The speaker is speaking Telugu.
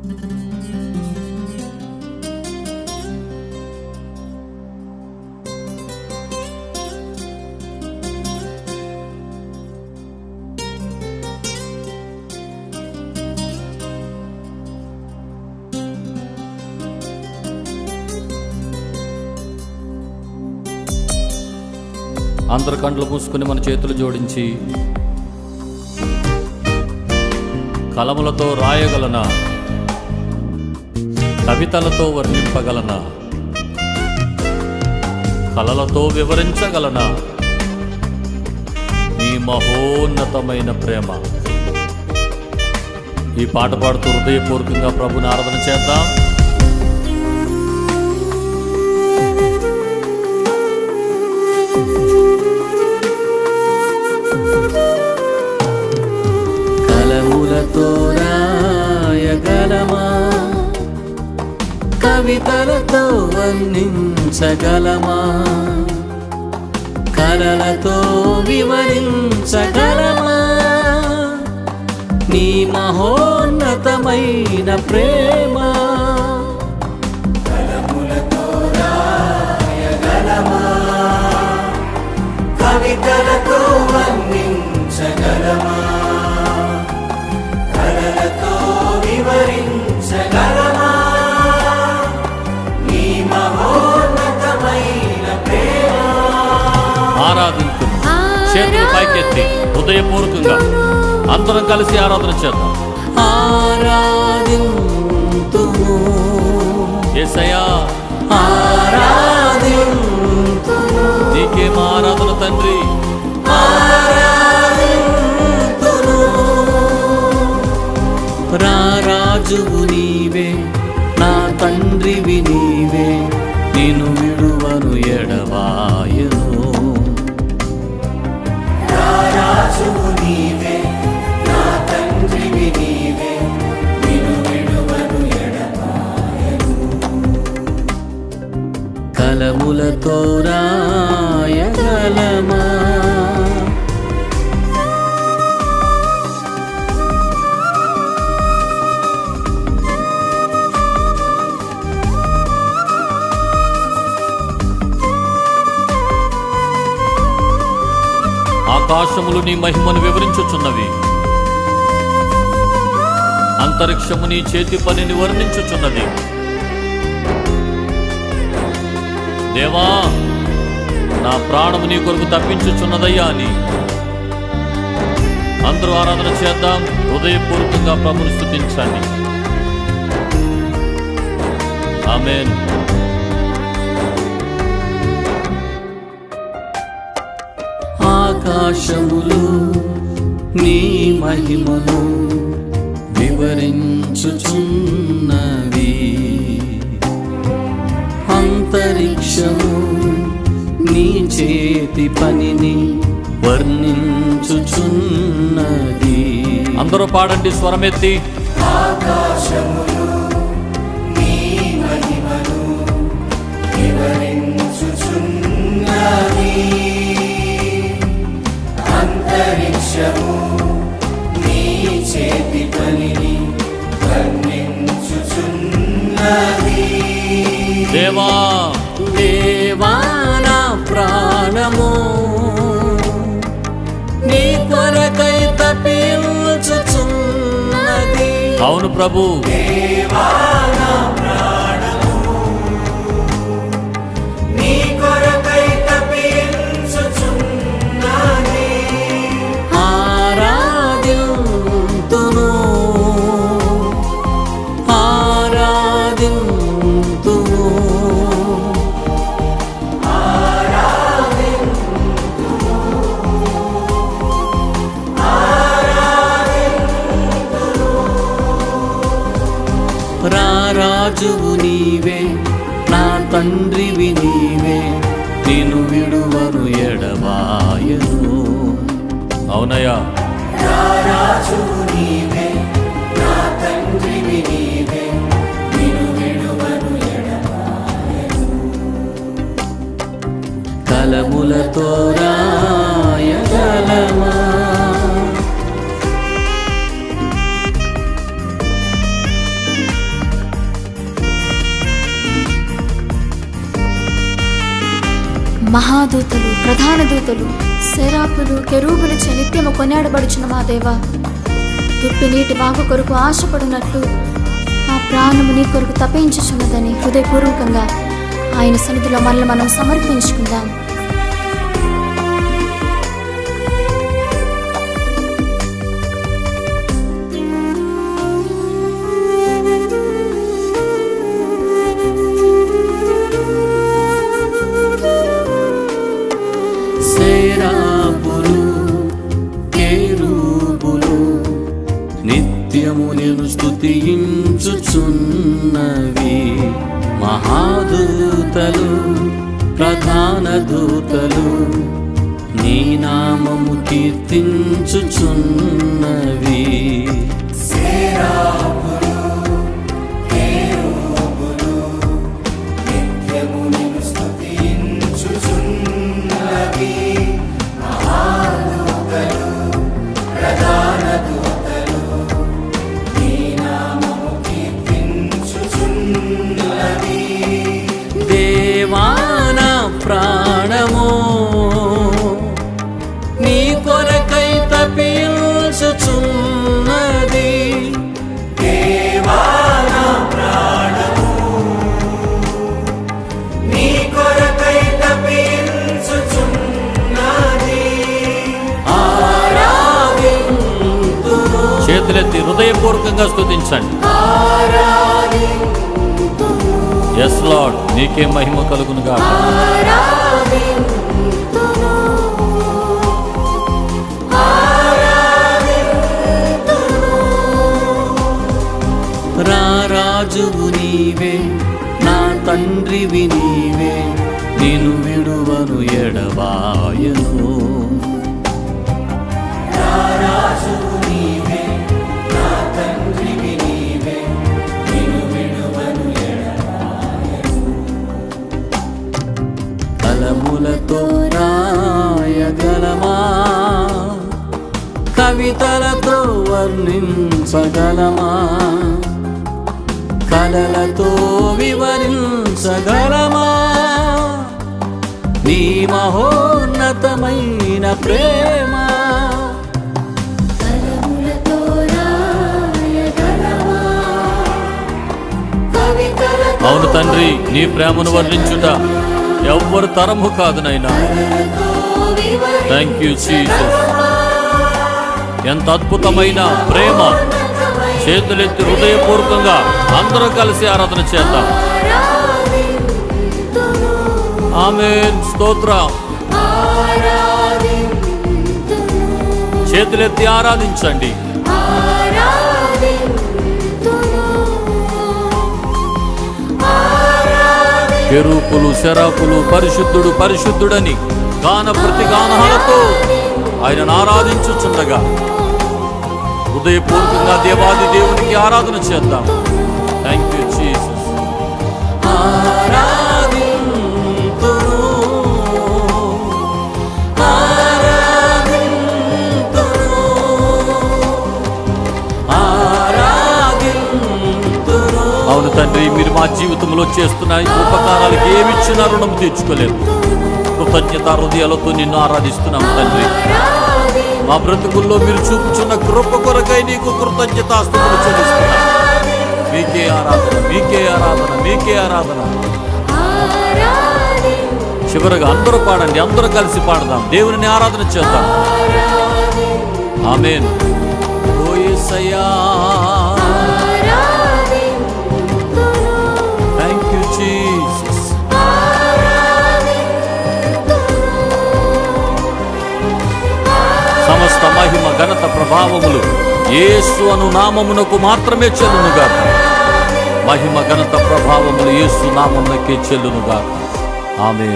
అందరు కండ్లు మూసుకుని మన చేతులు జోడించి కలములతో రాయగలనా? కవితలతో వర్ణింపగలనా? కలలతో వివరించగలనా? నీ మహోన్నతమైన ప్రేమ. ఈ పాట పాడుతూ హృదయపూర్వకంగా ప్రభుని ఆరాధన చేద్దాం. వర్ణించగలమా కలలతో వివరించగలమా? నీ మహోన్నతమైన ప్రేమ చేతులు పైకెత్తి హృదయపూర్వకంగా అందరం కలిసి ఆరాధన చేద్దాం. ఆరాధింతుము. నీకే ఆరాధన తండ్రి? కలములతో రాయగలమా ఆకాశములు నీ మహిమను వివరించుచున్నవి. అంతరిక్షము నీ చేతి పనిని వర్ణించుచున్నది. దేవా నా ప్రాణము నీ కొరకు తప్పించుచున్నదయ్యా అని. అందరూ ఆరాధన చేద్దాం హృదయపూర్వకంగా ప్రభుని స్థుతించండి ఆమెన్. ఆకాశములు నీ మహిమను వివరించుచున్నవి. అంతరిక్షము నీ చేతి పనిని వర్ణించుచున్నది. అందరూ పాడండి స్వరమెత్తి. ఆకాశములు నీ మహిమను వివరించుచున్నవి అంతరిక్షము నీ చేతి పనిని దేవా దేవాన ప్రాణము. నీ కొరకై తప్పించుచున్నది. అవును ప్రభు. నీ కలములతో రాయగలమా మహాదూతలు ప్రధాన దూతలు శరాపులు కెరూబులు నిత్యము కొనియాడబడుచున్న మా దేవా. తుప్పి నీటి వాగు కొరకు ఆశపడినట్లు మా ప్రాణము నీ కొరకు తప్పించుచున్నదని హృదయపూర్వకంగా ఆయన సన్నిధిలో మనల్ని మనం సమర్పించుకుందాం. స్తుతించుచున్నవి మహాదూతలు ప్రధాన దూతలు నీ నామము కీర్తించుచున్నవి. దేవాన చేతులెత్తి హృదయపూర్వకంగా స్థుతించండి ఎస్ లార్డ్ నీకే మహిమ కలుగునుగా రారాజువు నీవే నా తండ్రివి నీవే. వర్ణించగలమా కలలతో వివరించగలమా? నీ మహోన్నతమైన ప్రేమ. అవును తండ్రి నీ ప్రేమను వర్ణించుట ఎవ్వరు తరము కాదు నైనా థ్యాంక్ యూ ఎంత అద్భుతమైన ప్రేమ. చేతులెత్తి హృదయపూర్వకంగా అందరూ కలిసి ఆరాధన చేద్దాం. ఆమె స్తోత్ర. చేతులెత్తి ఆరాధించండి. కెరూపులు శరాపులు పరిశుద్ధుడు పరిశుద్ధుడని గాన ప్రతి గానాలతో ఆయనను ఆరాధించుచుండగా. హృదయపూర్వకంగా దేవాది దేవునికి ఆరాధన చేద్దాం. థ్యాంక్ యూ జీసస్ అవును తండ్రి మీరు మా జీవితంలో చేస్తున్న ఈ ఉపకారాలకు ఏమిచ్చిన రుణం తీర్చుకోలేదు. కృతజ్ఞత హృదయాలతో నిన్ను ఆరాధిస్తున్నాం తండ్రి. మా బ్రతుకుల్లో మీరు చూపుచున్న కృప కొరకై నీకు కృతజ్ఞతాస్తుతులు చెల్లిస్తున్నాం. మీకే ఆరాధన మీకే ఆరాధన మీకే ఆరాధన. చివరగా అందరూ పాడండి అందరూ కలిసి పాడదాం. దేవుని ఆరాధన చేద్దాం. ఆమెన్. ఓ ఘనత ప్రభావములు. యేసు అను నామమునకు మాత్రమే చెల్లునుగా మహిమ ఘనత ప్రభావములు యేసు నామమునకే చెల్లునుగా ఆమె